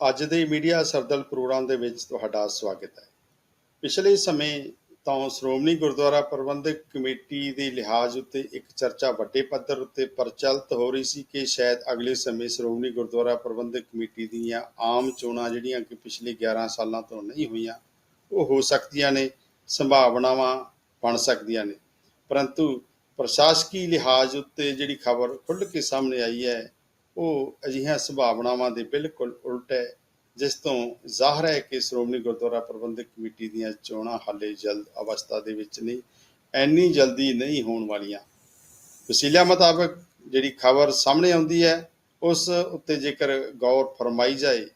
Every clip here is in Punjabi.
ਅੱਜ ਦੇ ਮੀਡੀਆ ਸਰਦਲ ਪ੍ਰੋਗਰਾਮ ਦੇ ਵਿੱਚ ਤੁਹਾਡਾ ਸਵਾਗਤ ਹੈ। ਪਿਛਲੇ ਸਮੇਂ ਤੋਂ ਸ਼੍ਰੋਮਣੀ ਗੁਰਦੁਆਰਾ ਪ੍ਰਬੰਧਕ ਕਮੇਟੀ ਦੇ ਲਿਹਾਜ਼ ਉੱਤੇ ਇੱਕ ਚਰਚਾ ਵੱਡੇ ਪੱਧਰ ਉੱਤੇ ਪ੍ਰਚਲਿਤ ਹੋ ਰਹੀ ਸੀ ਕਿ ਸ਼ਾਇਦ ਅਗਲੇ ਸਮੇਂ ਸ਼੍ਰੋਮਣੀ ਗੁਰਦੁਆਰਾ ਪ੍ਰਬੰਧਕ ਕਮੇਟੀ ਦੀਆਂ ਆਮ ਚੋਣਾਂ ਜਿਹੜੀਆਂ ਕਿ ਪਿਛਲੇ 11 ਸਾਲਾਂ ਤੋਂ ਨਹੀਂ ਹੋਈਆਂ, ਉਹ ਹੋ ਸਕਦੀਆਂ ਨੇ, ਸੰਭਾਵਨਾਵਾਂ ਬਣ ਸਕਦੀਆਂ ਨੇ। ਪਰੰਤੂ ਪ੍ਰਸ਼ਾਸਕੀ ਲਿਹਾਜ਼ ਉੱਤੇ ਜਿਹੜੀ ਖਬਰ ਖੁੱਲ੍ਹ ਕੇ ਸਾਹਮਣੇ ਆਈ ਹੈ ਉਹ ਅਜਿਹੀਆਂ ਸੰਭਾਵਨਾਵਾਂ ਦੇ ਬਿਲਕੁਲ ਉਲਟ ਹੈ, ਜਿਸ ਤੋਂ ਜ਼ਾਹਰ ਹੈ ਕਿ ਸ਼੍ਰੋਮਣੀ ਗੁਰਦੁਆਰਾ ਪ੍ਰਬੰਧਕ ਕਮੇਟੀ ਦੀਆਂ ਚੋਣਾਂ ਹਾਲੇ ਜਲਦ ਅਵਸਥਾ ਦੇ ਵਿੱਚ ਨਹੀਂ, ਐਨੀ ਜਲਦੀ ਨਹੀਂ ਹੋਣ ਵਾਲੀਆਂ। ਵਸੀਲਿਆਂ ਮੁਤਾਬਕ ਜਿਹੜੀ ਖਬਰ ਸਾਹਮਣੇ ਆਉਂਦੀ ਹੈ, ਉਸ ਉੱਤੇ ਜੇਕਰ ਗੌਰ ਫਰਮਾਈ ਜਾਏ,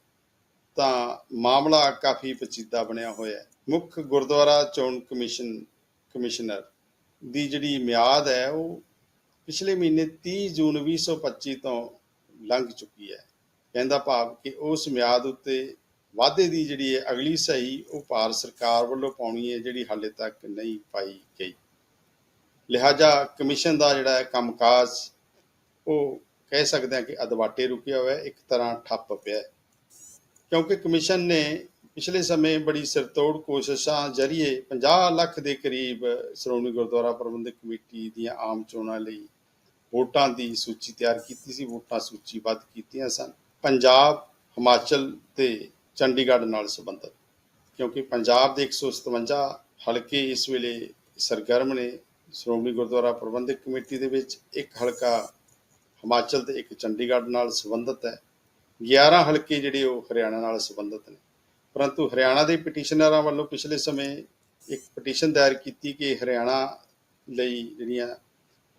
ਤਾਂ ਮਾਮਲਾ ਕਾਫੀ ਪਚੀਦਾ ਬਣਿਆ ਹੋਇਆ ਹੈ। ਮੁੱਖ ਗੁਰਦੁਆਰਾ ਚੋਣ ਕਮਿਸ਼ਨ, ਕਮਿਸ਼ਨਰ ਦੀ ਜਿਹੜੀ ਮਿਆਦ ਹੈ, ਉਹ ਪਿਛਲੇ ਮਹੀਨੇ 30 ਜੂਨ 2025 ਤੋਂ ਲੰਘ ਚੁੱਕੀ ਹੈ। ਕਹਿੰਦਾ ਭਾਵ ਕਿ ਉਸ ਮਿਆਦ ਉੱਤੇ ਵਾਅਦੇ ਦੀ ਜਿਹੜੀ ਹੈ ਅਗਲੀ ਸਹੀ ਉਹ ਭਾਰਤ ਸਰਕਾਰ ਵੱਲੋਂ ਪਾਉਣੀ ਹੈ, ਜਿਹੜੀ ਹਾਲੇ ਤੱਕ ਨਹੀਂ ਪਾਈ ਗਈ। ਲਿਹਾਜ਼ਾ ਕਮਿਸ਼ਨ ਦਾ ਜਿਹੜਾ ਹੈ ਕੰਮਕਾਜ, ਉਹ ਕਹਿ ਸਕਦੇ ਹਾਂ ਕਿ ਅਦਵਾਟੇ ਰੁਕਿਆ ਹੋਇਆ ਇੱਕ ਤਰ੍ਹਾਂ ਠੱਪ ਪਿਆ ਕਿਉਂਕਿ ਕਮਿਸ਼ਨ ਨੇ ਪਿਛਲੇ ਸਮੇਂ ਬੜੀ ਸਿਰਤੋੜ ਕੋਸ਼ਿਸ਼ਾਂ ਜ਼ਰੀਏ 50 ਲੱਖ ਦੇ ਕਰੀਬ ਸ਼੍ਰੋਮਣੀ ਗੁਰਦੁਆਰਾ ਪ੍ਰਬੰਧਕ ਕਮੇਟੀ ਦੀਆਂ ਆਮ ਚੋਣਾਂ ਲਈ ਵੋਟਾਂ ਦੀ ਸੂਚੀ ਤਿਆਰ ਕੀਤੀ ਸੀ, ਵੋਟਾਂ ਸੂਚੀਬੱਧ ਕੀਤੀਆਂ ਸਨ। ਪੰਜਾਬ, ਹਿਮਾਚਲ ਤੇ ਚੰਡੀਗੜ੍ਹ ਨਾਲ ਸੰਬੰਧਿਤ, ਕਿਉਂਕਿ ਪੰਜਾਬ ਦੇ 157 ਹਲਕੇ ਇਸ ਵੇਲੇ ਸਰਗਰਮ ਨੇ। ਸ਼੍ਰੋਮਣੀ ਗੁਰਦੁਆਰਾ ਪ੍ਰਬੰਧਕ ਕਮੇਟੀ ਦੇ ਵਿੱਚ ਇੱਕ ਹਲਕਾ ਹਿਮਾਚਲ ਤੇ ਇੱਕ ਚੰਡੀਗੜ੍ਹ ਨਾਲ ਸੰਬੰਧਿਤ ਹੈ। 11 ਹਲਕੇ ਜਿਹੜੇ ਉਹ ਹਰਿਆਣਾ ਨਾਲ ਸੰਬੰਧਿਤ ਨੇ। ਪਰੰਤੂ ਹਰਿਆਣਾ ਦੇ ਪਟੀਸ਼ਨਰਾਂ ਵੱਲੋਂ ਪਿਛਲੇ ਸਮੇਂ ਇੱਕ ਪਟੀਸ਼ਨ ਦਾਇਰ ਕੀਤੀ ਕਿ ਹਰਿਆਣਾ ਲਈ ਜਿਹੜੀਆਂ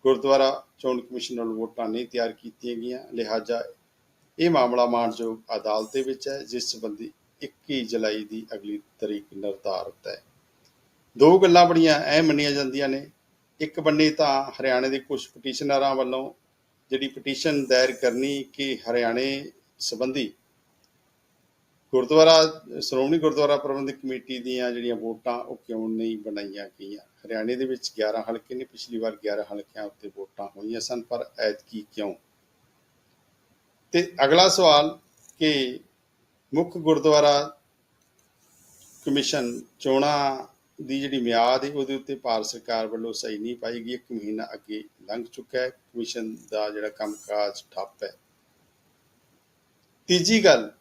ਗੁਰਦੁਆਰਾ ਚੋਣ ਕਮਿਸ਼ਨ ਵੱਲੋਂ ਵੋਟਾਂ ਨਹੀਂ ਤਿਆਰ ਕੀਤੀਆਂ ਗਈਆਂ। ਲਿਹਾਜ਼ਾ ਇਹ ਮਾਮਲਾ ਮਾਨਯੋਗ ਅਦਾਲਤ ਦੇ ਵਿੱਚ ਹੈ, ਜਿਸ ਸੰਬੰਧੀ 21 ਜੁਲਾਈ ਦੀ ਅਗਲੀ ਤਰੀਕ ਨਿਰਧਾਰਤ ਹੈ। ਦੋ ਗੱਲਾਂ ਬੜੀਆਂ ਅਹਿਮ ਮੰਨੀਆਂ ਜਾਂਦੀਆਂ ਨੇ। ਇੱਕ ਬੰਨੇ ਤਾਂ ਹਰਿਆਣੇ ਦੇ ਕੁਝ ਪਟੀਸ਼ਨਰਾਂ ਵੱਲੋਂ ਜਿਹੜੀ ਪਟੀਸ਼ਨ ਦਾਇਰ ਕਰਨੀ ਕਿ ਹਰਿਆਣੇ ਸੰਬੰਧੀ ਗੁਰਦੁਆਰਾ, ਸ਼੍ਰੋਮਣੀ ਗੁਰਦੁਆਰਾ ਪ੍ਰਬੰਧਕ ਕਮੇਟੀ ਦੀਆਂ ਜਿਹੜੀਆਂ ਵੋਟਾਂ, ਉਹ ਕਿਉਂ ਨਹੀਂ ਬਣਾਈਆਂ ਗਈਆਂ? ਹਰਿਆਣੇ ਦੇ ਵਿੱਚ 11 ਹਲਕੇ ਨੇ, ਪਿਛਲੀ ਵਾਰ 11 ਹਲਕਿਆਂ ਉੱਤੇ ਵੋਟਾਂ ਹੋਈਆਂ ਸਨ, ਪਰ ਐਤਕੀ ਕਿਉਂ? ਤੇ ਅਗਲਾ ਸਵਾਲ ਕਿ ਮੁੱਖ ਗੁਰਦੁਆਰਾ ਕਮਿਸ਼ਨ ਚੋਣਾਂ ਦੀ ਜਿਹੜੀ ਮਿਆਦ ਹੈ, ਉਹਦੇ ਉੱਤੇ ਭਾਰਤ ਸਰਕਾਰ ਵੱਲੋਂ ਸਹੀ ਨਹੀਂ ਪਾਈ ਗਈ, ਇੱਕ ਮਹੀਨਾ ਅੱਗੇ ਲੰਘ ਚੁੱਕਾ ਹੈ, ਕਮਿਸ਼ਨ ਦਾ ਜਿਹੜਾ ਕੰਮਕਾਜ ਠੱਪ ਹੈ। ਤੀਜੀ ਗੱਲ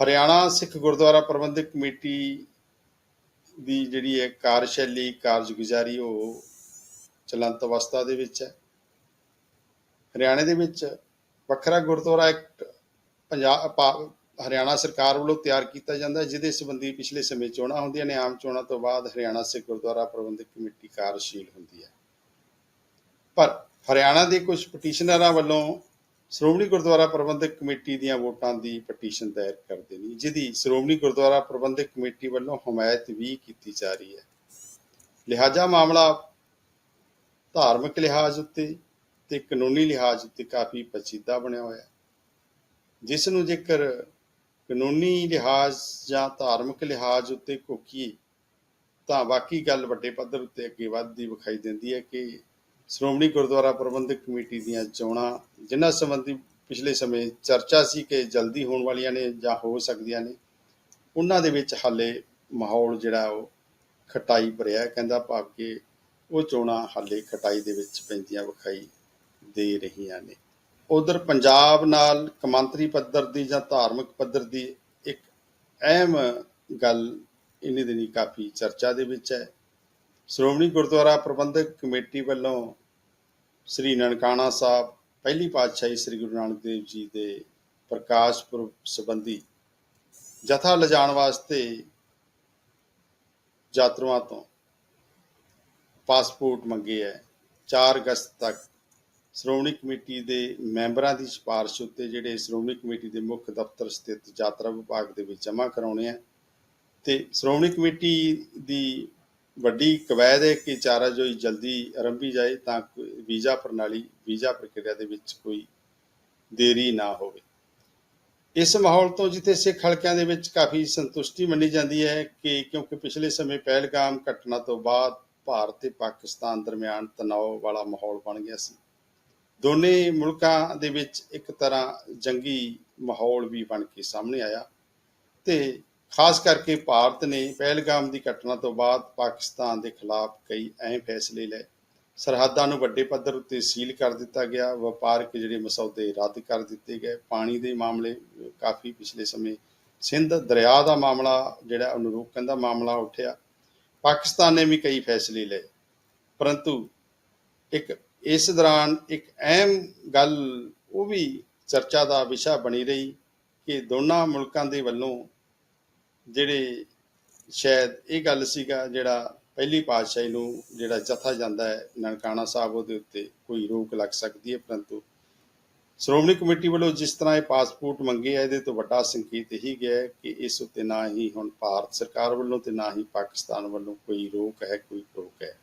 ਹਰਿਆਣਾ ਸਿੱਖ ਗੁਰਦੁਆਰਾ ਪ੍ਰਬੰਧਕ ਕਮੇਟੀ ਦੀ ਜਿਹੜੀ ਹੈ ਕਾਰਜਸ਼ੈਲੀ, ਕਾਰਜਗੁਜ਼ਾਰੀ ਉਹ ਚਲੰਤ ਅਵਸਥਾ ਦੇ ਵਿੱਚ ਹੈ। ਹਰਿਆਣੇ ਦੇ ਵਿੱਚ ਵੱਖਰਾ ਗੁਰਦੁਆਰਾ ਐਕਟ ਪੰਜਾਬ ਹਰਿਆਣਾ ਸਰਕਾਰ ਵੱਲੋਂ ਤਿਆਰ ਕੀਤਾ ਜਾਂਦਾ ਹੈ, ਜਿਹਦੇ ਸੰਬੰਧੀ ਪਿਛਲੇ ਸਮੇਂ ਚੋਣਾਂ ਹੁੰਦੀਆਂ ਨੇ। ਆਮ ਚੋਣਾਂ ਤੋਂ ਬਾਅਦ ਹਰਿਆਣਾ ਸਿੱਖ ਗੁਰਦੁਆਰਾ ਪ੍ਰਬੰਧਕ ਕਮੇਟੀ ਕਾਰਜਸ਼ੀਲ ਹੁੰਦੀ ਹੈ। ਪਰ ਹਰਿਆਣਾ ਦੇ ਕੁਝ ਪਟੀਸ਼ਨਰਾਂ ਵੱਲੋਂ ਸ਼੍ਰੋਮਣੀ ਗੁਰਦੁਆਰਾ ਪ੍ਰਬੰਧਕ ਕਮੇਟੀ ਦੀਆਂ ਵੋਟਾਂ ਦੀ ਪਟੀਸ਼ਨ ਦਾਇਰ ਕਰਦੇ ਨੇ। ਜਿਹਦੀ ਸ਼੍ਰੋਮਣੀ ਗੁਰਦੁਆਰਾ ਪ੍ਰਬੰਧਕ ਕਮੇਟੀ ਵੱਲੋਂ ਹਮਾਇਤ ਵੀ ਕੀਤੀ ਜਾ ਰਹੀ ਹੈ। ਲਿਹਾਜ਼ਾ ਮਾਮਲਾ ਧਾਰਮਿਕ ਲਿਹਾਜ਼ ਉੱਤੇ ਤੇ ਕਾਨੂੰਨੀ ਲਿਹਾਜ਼ ਉੱਤੇ ਕਾਫੀ ਪਚੀਦਾ ਬਣਿਆ ਹੋਇਆ ਹੈ। ਜਿਸ ਨੂੰ ਜੇਕਰ ਕਾਨੂੰਨੀ ਲਿਹਾਜ਼ ਜਾਂ ਧਾਰਮਿਕ ਲਿਹਾਜ਼ ਉੱਤੇ ਕੋਕੀਏ ਤਾਂ ਬਾਕੀ ਗੱਲ ਵੱਡੇ ਪੱਧਰ ਉੱਤੇ ਅੱਗੇ ਵੱਧਦੀ ਵਿਖਾਈ ਦਿੰਦੀ ਹੈ ਕਿ ਸ਼੍ਰੋਮਣੀ ਗੁਰਦੁਆਰਾ ਪ੍ਰਬੰਧਕ ਕਮੇਟੀ ਦੀਆਂ ਚੋਣਾਂ, ਜਿਨ੍ਹਾਂ ਸੰਬੰਧੀ ਪਿਛਲੇ ਸਮੇਂ ਚਰਚਾ ਸੀ ਕਿ ਜਲਦੀ ਹੋਣ ਵਾਲੀਆਂ ਨੇ ਜਾਂ ਹੋ ਸਕਦੀਆਂ ਨੇ, ਉਹਨਾਂ ਦੇ ਵਿੱਚ ਹਾਲੇ ਮਾਹੌਲ ਜਿਹੜਾ ਉਹ ਖਟਾਈ ਭਰਿਆ ਕਹਿੰਦਾ ਭਾਵ ਕਿ ਉਹ ਚੋਣਾਂ ਹਾਲੇ ਖਟਾਈ ਦੇ ਵਿੱਚ ਪੈਂਦੀਆਂ ਵਿਖਾਈ ਦੇ ਰਹੀਆਂ ਨੇ। ਉਧਰ ਪੰਜਾਬ ਨਾਲ ਕਮਾਂਤਰੀ ਪੱਧਰ ਦੀ ਜਾਂ ਧਾਰਮਿਕ ਪੱਧਰ ਦੀ ਇੱਕ ਅਹਿਮ ਗੱਲ ਇਨੀ ਦਿਨੀ ਕਾਫੀ ਚਰਚਾ ਦੇ ਵਿੱਚ ਹੈ। ਸ਼੍ਰੋਮਣੀ ਗੁਰਦੁਆਰਾ ਪ੍ਰਬੰਧਕ ਕਮੇਟੀ ਵੱਲੋਂ ਸ੍ਰੀ ਨਨਕਾਣਾ ਸਾਹਿਬ, ਪਹਿਲੀ ਪਾਤਸ਼ਾਹੀ ਸ੍ਰੀ ਗੁਰੂ ਨਾਨਕ ਦੇਵ ਜੀ ਦੇ ਪ੍ਰਕਾਸ਼ ਪੁਰਬ ਸੰਬੰਧੀ ਜਥਾ ਲਿਜਾਣ ਵਾਸਤੇ ਯਾਤਰੂਆਂ ਤੋਂ ਪਾਸਪੋਰਟ ਮੰਗੇ ਹੈ। 4 ਅਗਸਤ ਤੱਕ ਸ਼੍ਰੋਮਣੀ ਕਮੇਟੀ ਦੇ ਮੈਂਬਰਾਂ ਦੀ ਸਿਫਾਰਿਸ਼ ਉੱਤੇ ਜਿਹੜੇ ਸ਼੍ਰੋਮਣੀ ਕਮੇਟੀ ਦੇ ਮੁੱਖ ਦਫ਼ਤਰ ਸਥਿਤ ਯਾਤਰਾ ਵਿਭਾਗ ਦੇ ਵਿੱਚ ਜਮ੍ਹਾਂ ਕਰਾਉਣੇ ਆ ਤੇ ਸ਼੍ਰੋਮਣੀ ਕਮੇਟੀ ਦੀ ਵੱਡੀ ਕਵਾਇਦ ਹੈ ਕਿ ਚਾਰਾ ਜਲਦੀ ਆਰੰਭੀ ਜਾਏ, ਤਾਂ ਵੀਜ਼ਾ ਪ੍ਰਣਾਲੀ, ਵੀਜ਼ਾ ਪ੍ਰਕਿਰਿਆ ਦੇ ਵਿੱਚ ਕੋਈ ਦੇਰੀ ਨਾ ਹੋਵੇ। ਇਸ ਮਾਹੌਲ ਤੋਂ ਜਿੱਥੇ ਸਿੱਖ ਹਲਕਿਆਂ ਦੇ ਵਿੱਚ ਕਾਫੀ ਸੰਤੁਸ਼ਟੀ ਮੰਨੀ ਜਾਂਦੀ ਹੈ ਕਿ ਕਿਉਂਕਿ ਪਿਛਲੇ ਸਮੇਂ ਪਹਿਲਗਾਮ ਘਟਨਾ ਤੋਂ ਬਾਅਦ ਭਾਰਤ ਤੇ ਪਾਕਿਸਤਾਨ ਦਰਮਿਆਨ ਤਣਾਅ ਵਾਲਾ ਮਾਹੌਲ ਬਣ ਗਿਆ ਸੀ। ਦੋਨੇ ਮੁਲਕਾਂ ਦੇ ਵਿੱਚ ਇੱਕ ਤਰ੍ਹਾਂ ਜੰਗੀ ਮਾਹੌਲ ਵੀ ਬਣ ਕੇ ਸਾਹਮਣੇ ਆਇਆ ਤੇ ਖਾਸ ਕਰਕੇ ਭਾਰਤ ਨੇ ਪਹਿਲਗਾਮ ਦੀ ਘਟਨਾ ਤੋਂ ਬਾਅਦ ਪਾਕਿਸਤਾਨ ਦੇ ਖਿਲਾਫ ਕਈ ਅਹਿਮ ਫੈਸਲੇ ਲਏ। ਸਰਹੱਦਾਂ ਨੂੰ ਵੱਡੇ ਪੱਧਰ ਉੱਤੇ ਸੀਲ ਕਰ ਦਿੱਤਾ ਗਿਆ। ਵਪਾਰਕ ਜਿਹੜੇ ਮਸੌਦੇ ਰੱਦ ਕਰ ਦਿੱਤੇ ਗਏ। ਪਾਣੀ ਦੇ ਮਾਮਲੇ ਕਾਫੀ ਪਿਛਲੇ ਸਮੇਂ ਸਿੰਧ ਦਰਿਆ ਦਾ ਮਾਮਲਾ ਜਿਹੜਾ ਉਹਨੂੰ ਰੋਕਣ ਦਾ ਮਾਮਲਾ ਉੱਠਿਆ। ਪਾਕਿਸਤਾਨ ਨੇ ਵੀ ਕਈ ਫੈਸਲੇ ਲਏ। ਪਰੰਤੂ ਇੱਕ ਇਸ ਦੌਰਾਨ ਇੱਕ ਅਹਿਮ ਗੱਲ ਉਹ ਵੀ ਚਰਚਾ ਦਾ ਵਿਸ਼ਾ ਬਣੀ ਰਹੀ ਕਿ ਦੋਨਾਂ ਮੁਲਕਾਂ ਦੇ ਵੱਲੋਂ ਜਿਹੜੇ ਸ਼ਾਇਦ ਇਹ ਗੱਲ ਸੀਗਾ ਜਿਹੜਾ ਪਹਿਲੀ ਪਾਤਸ਼ਾਹੀ ਨੂੰ ਜਿਹੜਾ ਜਥਾ ਜਾਂਦਾ ਹੈ, ਨਨਕਾਣਾ ਸਾਹਿਬ ਉਹਦੇ ਉੱਤੇ ਕੋਈ ਰੋਕ ਲੱਗ ਸਕਦੀ ਹੈ ਪਰੰਤੂ ਸ਼੍ਰੋਮਣੀ ਕਮੇਟੀ ਵੱਲੋਂ ਜਿਸ ਤਰ੍ਹਾਂ ਇਹ ਪਾਸਪੋਰਟ ਮੰਗੇ ਆ, ਇਹਦੇ ਤੋਂ ਵੱਡਾ ਸੰਕੇਤ ਇਹੀ ਗਿਆ ਕਿ ਇਸ ਉੱਤੇ ਨਾ ਹੀ ਹੁਣ ਭਾਰਤ ਸਰਕਾਰ ਵੱਲੋਂ ਤੇ ਨਾ ਹੀ ਪਾਕਿਸਤਾਨ ਵੱਲੋਂ ਕੋਈ ਰੋਕ ਹੈ, ਕੋਈ ਟੋਕ ਹੈ।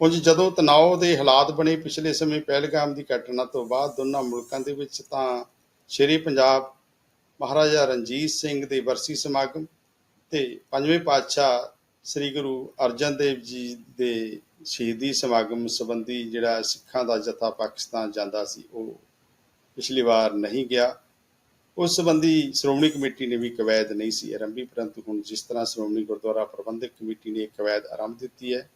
ਉਂਝ ਜਦੋਂ ਤਣਾਅ ਦੇ ਹਾਲਾਤ ਬਣੇ ਪਿਛਲੇ ਸਮੇਂ ਪਹਿਲਗਾਮ ਦੀ ਘਟਨਾ ਤੋਂ ਬਾਅਦ ਦੋਨਾਂ ਮੁਲਕਾਂ ਦੇ ਵਿੱਚ ਤਾਂ ਸ਼੍ਰੀ ਪੰਜਾਬ ਮਹਾਰਾਜਾ ਰਣਜੀਤ ਸਿੰਘ ਦੇ ਵਰਸੀ ਸਮਾਗਮ ਤੇ ਪੰਜਵੇਂ ਪਾਤਸ਼ਾਹ ਸ੍ਰੀ ਗੁਰੂ ਅਰਜਨ ਦੇਵ ਜੀ ਦੇ ਸ਼ਹੀਦੀ ਸਮਾਗਮ ਸੰਬੰਧੀ ਜਿਹੜਾ ਸਿੱਖਾਂ ਦਾ ਜਥਾ ਪਾਕਿਸਤਾਨ ਜਾਂਦਾ ਸੀ, ਉਹ ਪਿਛਲੀ ਵਾਰ ਨਹੀਂ ਗਿਆ। ਉਸ ਸੰਬੰਧੀ ਸ਼੍ਰੋਮਣੀ ਕਮੇਟੀ ਨੇ ਵੀ ਕਵਾਇਦ ਨਹੀਂ ਸੀ ਆਰੰਭੀ, ਪਰੰਤੂ ਹੁਣ ਜਿਸ ਤਰ੍ਹਾਂ ਸ਼੍ਰੋਮਣੀ ਗੁਰਦੁਆਰਾ ਪ੍ਰਬੰਧਕ ਕਮੇਟੀ ਨੇ ਇੱਕ ਕਵਾਇਦ ਆਰੰਭ ਦਿੱਤੀ ਹੈ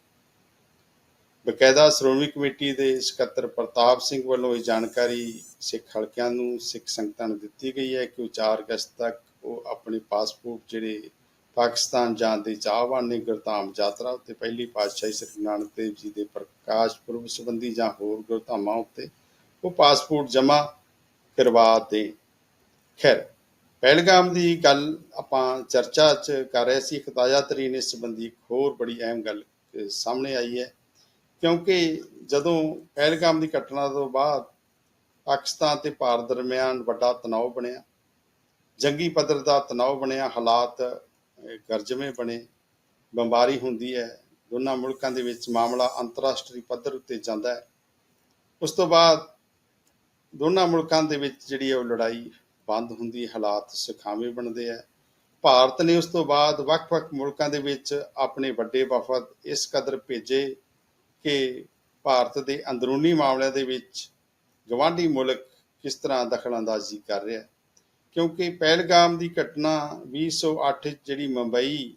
ਬਕਾਇਦਾ ਸ਼੍ਰੋਮਣੀ ਕਮੇਟੀ ਦੇ ਸਕੱਤਰ ਪ੍ਰਤਾਪ ਸਿੰਘ ਵੱਲੋਂ ਇਹ ਜਾਣਕਾਰੀ ਸਿੱਖ ਹਲਕਿਆਂ ਨੂੰ, ਸਿੱਖ ਸੰਗਤਾਂ ਨੂੰ ਦਿੱਤੀ ਗਈ ਹੈ ਕਿ ਉਹ 4 ਅਗਸਤ ਤੱਕ ਉਹ ਆਪਣੇ ਪਾਸਪੋਰਟ ਜਿਹੜੇ ਪਾਕਿਸਤਾਨ ਜਾਣ ਦੇ ਚਾਹਵਾਨ ਨੇ, ਗੁਰਧਾਮ ਯਾਤਰਾ ਉੱਤੇ, ਪਹਿਲੀ ਪਾਤਸ਼ਾਹੀ ਸ੍ਰੀ ਗੁਰੂ ਨਾਨਕ ਦੇਵ ਜੀ ਦੇ ਪ੍ਰਕਾਸ਼ ਪੁਰਬ ਸੰਬੰਧੀ ਜਾਂ ਹੋਰ ਗੁਰਧਾਮਾਂ ਉੱਤੇ ਉਹ ਪਾਸਪੋਰਟ ਜਮ੍ਹਾਂ ਕਰਵਾ ਦੇ ਖੈਰ, ਪਹਿਲਗਾਮ ਦੀ ਗੱਲ ਆਪਾਂ ਚਰਚਾ 'ਚ ਕਰ ਰਹੇ ਸੀ, ਇੱਕ ਤਾਜ਼ਾ ਤਰੀਨ ਇਸ ਸੰਬੰਧੀ ਇੱਕ ਹੋਰ ਬੜੀ ਅਹਿਮ ਗੱਲ ਸਾਹਮਣੇ ਆਈ ਹੈ। ਕਿਉਂਕਿ ਜਦੋਂ ਪਹਿਲਗਾਮ ਦੀ ਘਟਨਾ ਤੋਂ ਬਾਅਦ ਪਾਕਿਸਤਾਨ ਤੇ ਭਾਰਤ ਦਰਮਿਆਨ ਵੱਡਾ ਤਣਾਅ ਬਣਿਆ, ਜੰਗੀ ਪੱਧਰ ਦਾ ਤਣਾਅ ਬਣਿਆ, ਹਾਲਾਤ ਗਰਜਵੇਂ ਬਣੇ ਬੰਬਾਰੀ ਹੁੰਦੀ ਹੈ, ਦੋਨਾਂ ਮੁਲਕਾਂ ਦੇ ਵਿੱਚ ਮਾਮਲਾ ਅੰਤਰਰਾਸ਼ਟਰੀ ਪੱਧਰ ਉੱਤੇ ਜਾਂਦਾ ਹੈ। ਉਸ ਤੋਂ ਬਾਅਦ ਦੋਨਾਂ ਮੁਲਕਾਂ ਦੇ ਵਿੱਚ ਜਿਹੜੀ ਹੈ ਉਹ ਲੜਾਈ ਬੰਦ ਹੁੰਦੀ ਹਾਲਾਤ ਸੁਖਾਵੇਂ ਬਣਦੇ ਆ ਭਾਰਤ ਨੇ ਉਸ ਤੋਂ ਬਾਅਦ ਵੱਖ-ਵੱਖ ਮੁਲਕਾਂ ਦੇ ਵਿੱਚ ਆਪਣੇ ਵੱਡੇ ਵਫਦ ਇਸ ਕਦਰ ਭੇਜੇ ਕਿ ਭਾਰਤ ਦੇ ਅੰਦਰੂਨੀ ਮਾਮਲਿਆਂ ਦੇ ਵਿੱਚ ਗਵਾਂਢੀ ਮੁਲਕ ਕਿਸ ਤਰ੍ਹਾਂ ਦਖਲਅੰਦਾਜ਼ੀ ਕਰ ਰਿਹਾ ਹੈ। ਕਿਉਂਕਿ ਪਹਿਲਗਾਮ ਦੀ ਘਟਨਾ 2008 ਜਿਹੜੀ ਮੁੰਬਈ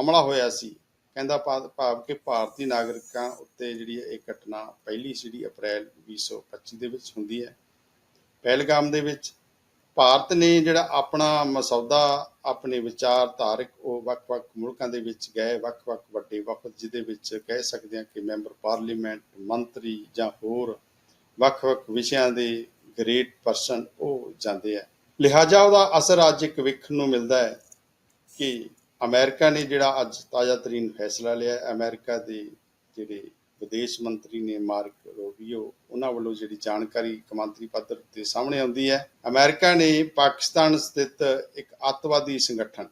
ਹਮਲਾ ਹੋਇਆ ਸੀ, ਕਹਿੰਦਾ ਭਾ- ਭਾਵ ਕਿ ਭਾਰਤੀ ਨਾਗਰਿਕਾਂ ਉੱਤੇ ਜਿਹੜੀ ਇਹ ਘਟਨਾ ਪਹਿਲੀ ਜਿਹੜੀ ਅਪ੍ਰੈਲ 2025 ਦੇ ਵਿੱਚ ਹੁੰਦੀ ਹੈ ਪਹਿਲਗਾਮ ਦੇ ਵਿੱਚ ਭਾਰਤ ਨੇ ਜਿਹੜਾ ਆਪਣਾ ਮਸੌਦਾ ਆਪਣੇ ਵਿਚਾਰਧਾਰਕ ਉਹ ਵੱਖ-ਵੱਖ ਮੁਲਕਾਂ ਦੇ ਵਿੱਚ ਗਏ ਵੱਖ-ਵੱਖ ਵੱਡੇ ਵਫਦ ਜਿਹਦੇ ਵਿੱਚ ਕਹਿ ਸਕਦੇ ਹਾਂ ਕਿ ਮੈਂਬਰ ਪਾਰਲੀਮੈਂਟ ਮੰਤਰੀ ਜਾਂ ਹੋਰ ਵੱਖ-ਵੱਖ ਵਿਸ਼ਿਆਂ ਦੇ ਗ੍ਰੇਟ ਪਰਸਨ ਉਹ ਜਾਂਦੇ ਆ। ਲਿਹਾਜ਼ਾ ਉਹਦਾ ਅਸਰ ਅੱਜ ਇੱਕ ਵੇਖਣ ਨੂੰ ਮਿਲਦਾ ਹੈ ਕਿ ਅਮਰੀਕਾ ਨੇ ਜਿਹੜਾ ਅੱਜ ਤਾਜ਼ਾ ਤਰੀਨ ਫੈਸਲਾ ਲਿਆ ਹੈ, ਅਮਰੀਕਾ ਦੇ ਜਿਹੜੇ ਵਿਦੇਸ਼ ਮੰਤਰੀ ਨੇ ਮਾਰਕ ਰੋਬੀਓ ਉਹਨਾਂ ਵੱਲੋਂ ਜਿਹੜੀ ਜਾਣਕਾਰੀ ਕਮਾਂਤਰੀ ਪੱਧਰ ਤੇ ਸਾਹਮਣੇ ਆਉਂਦੀ ਹੈ, ਅਮਰੀਕਾ ਨੇ ਪਾਕਿਸਤਾਨ ਸਥਿਤ ਇੱਕ ਅੱਤਵਾਦੀ ਸੰਗਠਨ,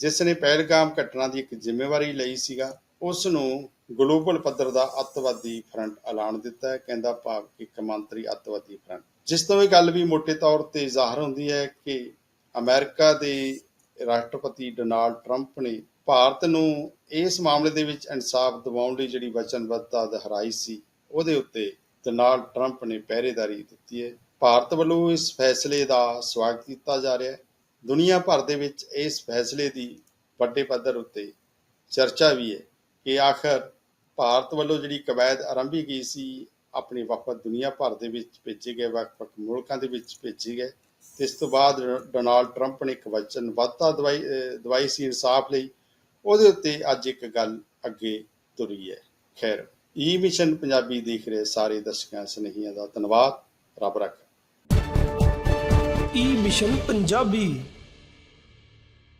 ਜਿਸ ਨੇ ਪਹਿਲਗਾਮ ਘਟਨਾ ਦੀ ਇੱਕ ਜ਼ਿੰਮੇਵਾਰੀ ਲਈ ਸੀਗਾ, ਉਸ ਨੂੰ ਗਲੋਬਲ ਪੱਧਰ ਦਾ ਅੱਤਵਾਦੀ ਫਰੰਟ ਐਲਾਨ ਦਿੱਤਾ ਹੈ, ਕਹਿੰਦਾ ਭਾਵ ਕਿ ਕਮਾਂਤਰੀ ਅੱਤਵਾਦੀ ਫਰੰਟ। ਜਿਸ ਤੋਂ ਇਹ ਗੱਲ ਵੀ ਮੋٹے ਤੌਰ ਤੇ ਜ਼ਾਹਰ ਹੁੰਦੀ ਹੈ ਕਿ ਅਮਰੀਕਾ ਦੇ ਰਾਸ਼ਟਰਪਤੀ ਡੋਨਾਲਡ ਟਰੰਪ ਨੇ ਭਾਰਤ ਨੂੰ ਇਸ ਮਾਮਲੇ ਦੇ ਵਿੱਚ ਇਨਸਾਫ ਦਿਵਾਉਣ ਲਈ ਜਿਹੜੀ ਵਚਨਬੱਧਤਾ ਦੁਹਰਾਈ ਸੀ, ਉਹਦੇ ਉੱਤੇ ਡੋਨਾਲਡ ਟਰੰਪ ਨੇ ਪਹਿਰੇਦਾਰੀ ਦਿੱਤੀ ਹੈ। ਭਾਰਤ ਵੱਲੋਂ ਇਸ ਫੈਸਲੇ ਦਾ ਸਵਾਗਤ ਕੀਤਾ ਜਾ ਰਿਹਾ ਹੈ। ਦੁਨੀਆ ਭਰ ਦੇ ਵਿੱਚ ਇਸ ਫੈਸਲੇ ਦੀ ਵੱਡੇ ਪੱਧਰ ਉੱਤੇ ਚਰਚਾ ਵੀ ਹੈ ਕਿ ਆਖਰ ਭਾਰਤ ਵੱਲੋਂ ਜਿਹੜੀ ਕਵਾਇਦ ਆਰੰਭੀ ਗਈ ਸੀ, ਆਪਣੇ ਵਫਦ ਦੁਨੀਆ ਭਰ ਦੇ ਵਿੱਚ ਭੇਜੇ ਗਏ, ਵੱਖ-ਵੱਖ ਮੁਲਕਾਂ ਦੇ ਵਿੱਚ ਭੇਜੇ ਗਏ। ਇਸ ਤੋਂ ਬਾਅਦ ਡੋਨਾਲਡ ਟਰੰਪ ਨੇ ਇੱਕ ਵਚਨਬੱਧਤਾ ਦਵਾਈ ਦਵਾਈ ਸੀ ਇਨਸਾਫ ਲਈ। ਉਹਦੇ ਉੱਤੇ ਅੱਜ ਇੱਕ ਗੱਲ ਅੱਗੇ ਤੁਰੀ ਹੈ। ਖੈਰ ਈ ਮਿਸ਼ਨ ਪੰਜਾਬੀ ਦੇਖ ਰਹੇ ਸਾਰੇ ਦਰਸ਼ਕਾਂ, ਸਨੇਹੀਆਂ ਦਾ ਧੰਨਵਾਦ। ਰੱਬ ਰੱਖ। E mission Punjabi.